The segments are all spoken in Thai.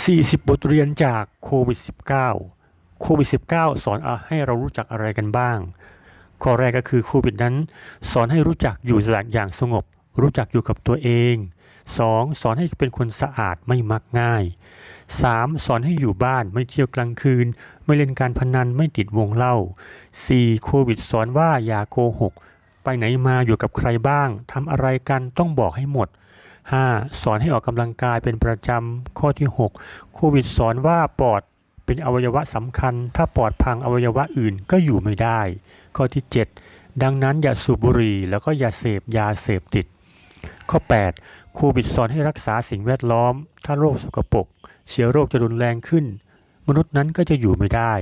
40 บทเรียนจากโควิด -19 โควิด -19 สอนอะให้เรารู้จักอะไรกันบ้าง ข้อแรกก็คือโควิดนั้น สอนให้รู้จักอยู่อย่างสงบ รู้จักอยู่กับตัวเอง 2. สอนให้เป็นคนสะอาดไม่มักง่าย 3. สอนให้อยู่บ้านไม่เที่ยวกลางคืน ไม่เล่นการพนันไม่ติดวงเล่า 4. โควิดสอนว่าอย่าโกหก ไปไหนมาอยู่กับใครบ้างทำอะไรกันต้องบอกให้หมด 5. สอนให้ออกกำลังกายเป็นประจำ ข้อที่ 6 โควิดสอนว่าปอดเป็นอวัยวะสำคัญ ถ้าปอดพังอวัยวะอื่นก็อยู่ไม่ได้ ข้อที่ 7 ดังนั้นอย่าสูบบุหรี่แล้วก็อย่าเสพยาเสพติด ข้อ 8 โควิดสอนให้รักษาสิ่งแวดล้อม ถ้าโรคสกปรกเชื้อโรคจะรุนแรงขึ้น มนุษย์นั้นก็จะอยู่ไม่ได้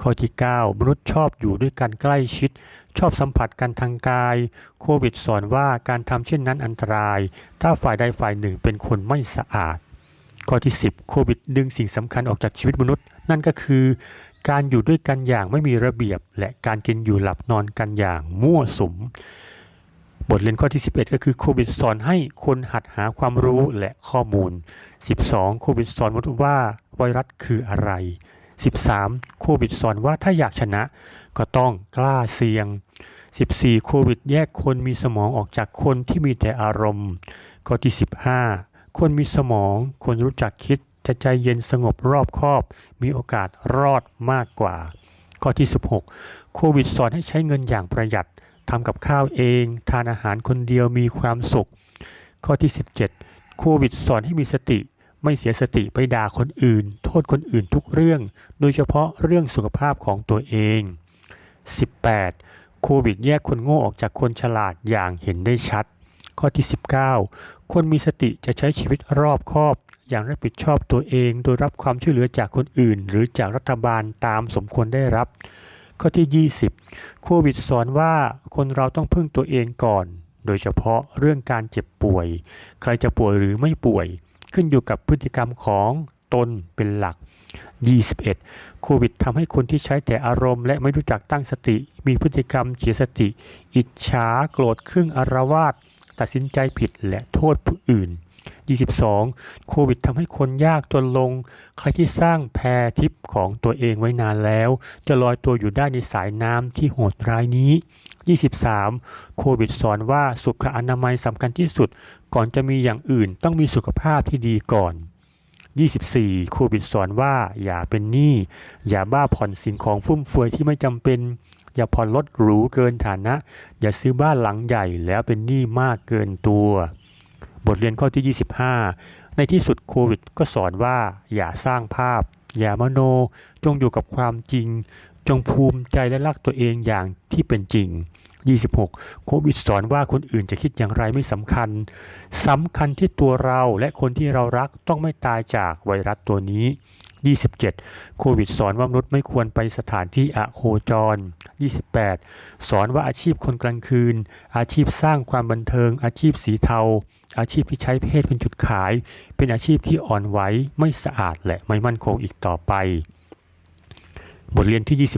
ข้อที่ 9 มนุษย์ชอบอยู่ด้วยกันใกล้ชิด ชอบสัมผัสกันทางกาย โควิดสอนว่าการทำเช่นนั้นอันตราย ถ้าฝ่ายใดฝ่ายหนึ่งเป็นคนไม่สะอาด ข้อที่ 10 โควิดดึงสิ่งสำคัญออกจากชีวิตมนุษย์ นั่นก็คือ การอยู่ด้วยกันอย่างไม่มีระเบียบ และการกินอยู่หลับนอนกันอย่างมั่วสุมบทเรียนข้อที่ 11 ก็คือโควิดสอนให้คนหัดหาความรู้และข้อมูล 12 โควิดสอนมนุษย์ว่า ไวรัสคืออะไร 13 โควิดสอนว่าถ้าอยากชนะก็ต้องกล้าเสี่ยง 14 โควิดแยกคนมีสมองออกจากคนที่มีแต่อารมณ์ข้อที่ 15 คนมีสมอง คนรู้จักคิดจะใจเย็นสงบรอบคอบ มีโอกาสรอดมากกว่า ข้อที่ 16 โควิดสอนให้ใช้เงินอย่างประหยัดทำกับข้าวเอง ทานอาหารคนเดียวมีความสุข ข้อที่ 17 โควิดสอนให้มีสติ ไม่เสียสติไปด่าคนอื่น โทษคนอื่นทุกเรื่อง โดยเฉพาะเรื่องสุขภาพของตัวเอง 18. โควิดแยกคนโง่ออกจากคนฉลาดอย่างเห็นได้ชัด ข้อที่ 19 คนมีสติจะใช้ชีวิตรอบคอบ อย่างรับผิดชอบตัวเอง โดยรับความช่วยเหลือจากคนอื่น หรือจากรัฐบาลตามสมควรได้รับ ข้อที่ 20 โควิดสอนว่าคนเราต้องพึ่งตัวเองก่อน โดยเฉพาะเรื่องการเจ็บป่วย ใครจะป่วยหรือไม่ป่วย ขึ้นอยู่กับพฤติกรรมของตนเป็นหลัก 21 โควิดทำให้คนที่ใช้แต่อารมณ์และไม่รู้จักตั้งสติ มีพฤติกรรมเสียสติ อิจฉาโกรธครึ่งอารวาสตัดสินใจผิดและโทษผู้อื่น 22 โควิดทำให้คนยากจนลง ใครที่สร้างแพรทิพย์ของตัวเองไว้นานแล้ว จะลอยตัวอยู่ได้ในสายน้ำที่โหดร้ายนี้ 23 โควิดสอนว่าสุขอนามัยสำคัญที่สุด ก่อนจะมีอย่างอื่นต้องมีสุขภาพที่ดีก่อน 24 โควิดสอนว่าอย่าเป็นหนี้ อย่าบ้าผ่อนสิ่งของฟุ่มเฟือยที่ไม่จำเป็นอย่าผ่อนรถหรูเกินฐานะ อย่าซื้อบ้านหลังใหญ่แล้วเป็นหนี้มากเกินตัว บทเรียนข้อที่ 25 ในที่สุดโควิดก็สอนว่าอย่าสร้างภาพ อย่ามโน จงอยู่กับความจริง จงภูมิใจและรักตัวเองอย่างที่เป็นจริง 26 โควิดสอนว่าคนอื่นจะคิดอย่างไรไม่สำคัญสำคัญที่ตัวเราและคนที่เรารักต้องไม่ตายจากไวรัสตัวนี้ 27 โควิดสอนว่ามนุษย์ไม่ควรไปสถานที่อโคจร 28 สอนว่าอาชีพคนกลางคืน อาชีพสร้างความบันเทิง อาชีพสีเทา อาชีพที่ใช้เพศเป็นจุดขาย เป็นอาชีพที่อ่อนไหวไม่สะอาดและไม่มั่นคงอีกต่อไป บทเรียนที่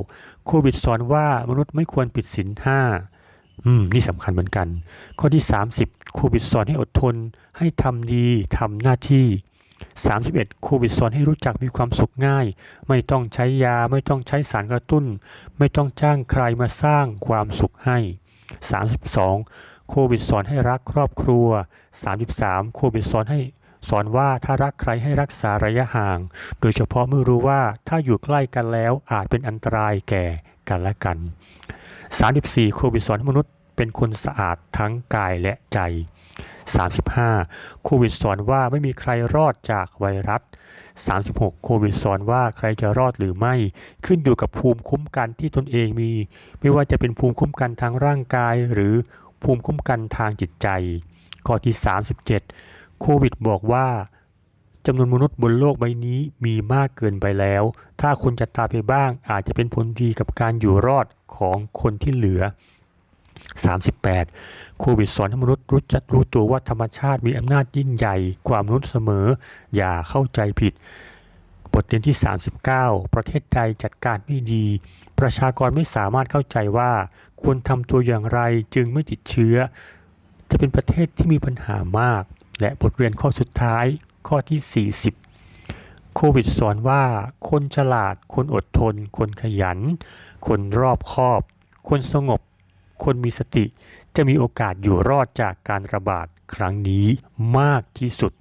29 โควิดสอนว่ามนุษย์ไม่ควรผิดศีลห้าอืม นี่สำคัญเหมือนกัน ข้อที่ 30 โควิดสอนให้อดทน ให้ทำดีทำหน้าที่ 31 โควิดสอนให้รู้จักมีความสุขง่าย ไม่ต้องใช้ยา ไม่ต้องใช้สารกระตุ้น ไม่ต้องจ้างใครมาสร้างความสุขให้ 32 โควิดสอนให้รักครอบครัว 33 โควิดสอนให้สอนว่าถ้ารักใครให้รักษาระยะห่าง โดยเฉพาะเมื่อรู้ว่าถ้าอยู่ใกล้กันแล้วอาจเป็นอันตรายแก่กันและกัน 34 โควิดสอนให้มนุษย์เป็นคนสะอาดทั้งกายและใจ 35 โควิดสอนว่าไม่มีใครรอดจากไวรัส 36 โควิดสอนว่าใครจะรอดหรือไม่ขึ้นอยู่กับภูมิคุ้มกันที่ตนเองมี ไม่ว่าจะเป็นภูมิคุ้มกันทางร่างกายหรือ ภูมิคุ้มกันทางจิตใจ ข้อที่ 37 โควิดบอกว่าจำนวนมนุษย์บนโลกใบนี้มีมากเกินไปแล้ว ถ้าคนจะตายไปบ้างอาจจะเป็นผลดีกับการอยู่รอดของคนที่เหลือ 38 โควิดสอนให้มนุษย์รู้จักรู้ตัวว่าธรรมชาติมีอำนาจยิ่งใหญ่กว่ามนุษย์เสมอ อย่าเข้าใจผิด บทเรียนที่ 39 ประเทศใดจัดการไม่ดี ประชากรไม่สามารถเข้าใจว่าควรทำตัวอย่างไรจึงไม่ติดเชื้อ จะเป็นประเทศที่มีปัญหามาก และบทเรียนข้อสุดท้ายข้อที่ 40 โควิดสอนว่า คนฉลาด คนอดทน คนขยัน คนรอบคอบ คนสงบ คนมีสติ จะมีโอกาสอยู่รอดจากการระบาดครั้งนี้มากที่สุด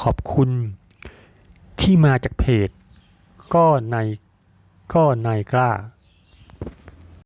ขอบคุณ ที่มาจากเพจ ก็ในก็ในกล้า